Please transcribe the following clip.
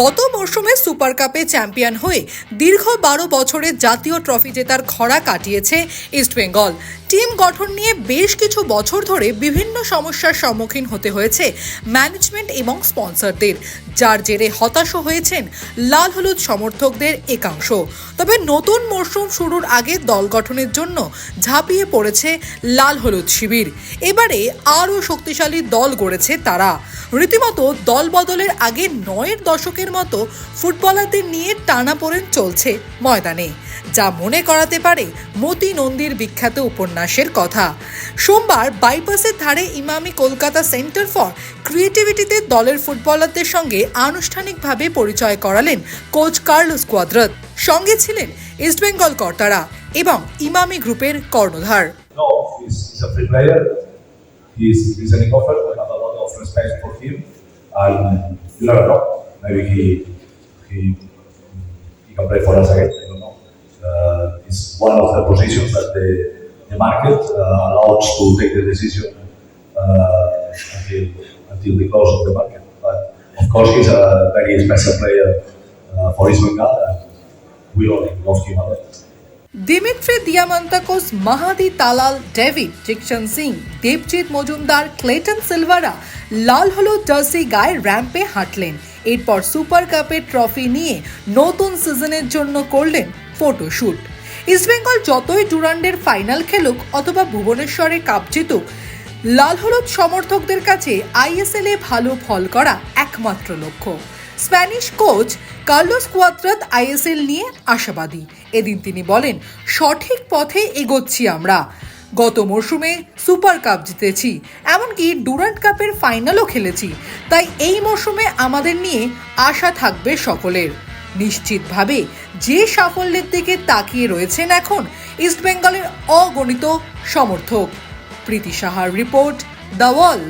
গত মরশুমে সুপার কাপে চ্যাম্পিয়ন হয়ে দীর্ঘ বারো বছরের জাতীয় ট্রফি জেতার খরা কাটিয়েছে ইস্টবেঙ্গল টিম গঠন নিয়ে বেশ কিছু বছর ধরে বিভিন্ন সমস্যার সম্মুখীন হতে হয়েছে ম্যানেজমেন্ট এবং স্পন্সরদের। যার জেরে হতাশ হয়েছেন লাল হলুদ সমর্থকদের একাংশ। তবে নতুন মরশুম শুরুর আগে দল গঠনের জন্য ঝাঁপিয়ে পড়েছে লাল হলুদ শিবির। এবারে আরও শক্তিশালী দল গড়েছে তারা। রীতিমতো দল বদলের আগে নয়ের দশকের মতো ফুটবলারদের নিয়ে টানাপোড়েন চলছে ময়দানে, যা মনে করাতে পারে মতি নন্দীর বিখ্যাত উপন্যাসের কথা। সোমবার বাইপাসের ধারে ইমামি কলকাতা সেন্টার ফর ক্রিয়েটিভিটিতে দলের ফুটবলারদের সঙ্গে আনুষ্ঠানিকভাবে পরিচয় করালেন কোচ কার্লোস কোয়াদ্রাত। সঙ্গে ছিলেন ইস্টবেঙ্গল কর্তারা এবং ইমামি গ্রুপের কর্ণধার। Respect for him, and you never know. Maybe he he he can play for us again. I don't know. Uh, it's one of the positions that the the market uh, allows to take the decision uh, until until the close of the market. But of course, he's a very special player uh, for Bengal, and we all love him a lot. Dimitri Diamantakos Madih Talal David Jeakson Singh, Debjit Majumder, Cleiton Silva, লাল হলুদ jersey গায়ে র্যাম্পে হাঁটলেন। এরপর super কাপের trophy নিয়ে নতুন সিজনের জন্য করলেন photoshoot. East Bengal যতই ডুরান্ডের ফাইনাল খেলুক অথবা ভুবনেশ্বরে কাপ জিতুক, লাল হলুদ সমর্থকদের কাছে আইএসএল এ ভালো ফল করা একমাত্র লক্ষ্য। Spanish coach Carles Cuadrat ISL নিয়ে আশাবাদী। এদিন তিনি বলেন, সঠিক পথে এগোচ্ছি আমরা। গত মরশুমে সুপার কাপ জিতেছি, এমনকি ডুরান্ট কাপের ফাইনালও খেলেছি। তাই এই মরশুমে আমাদের নিয়ে আশা থাকবে সকলের। নিশ্চিতভাবে যে সাফল্যের দিকে তাকিয়ে রয়েছেন এখন ইস্টবেঙ্গলের অগণিত সমর্থক। প্রীতি সাহার রিপোর্ট দ্য ওয়াল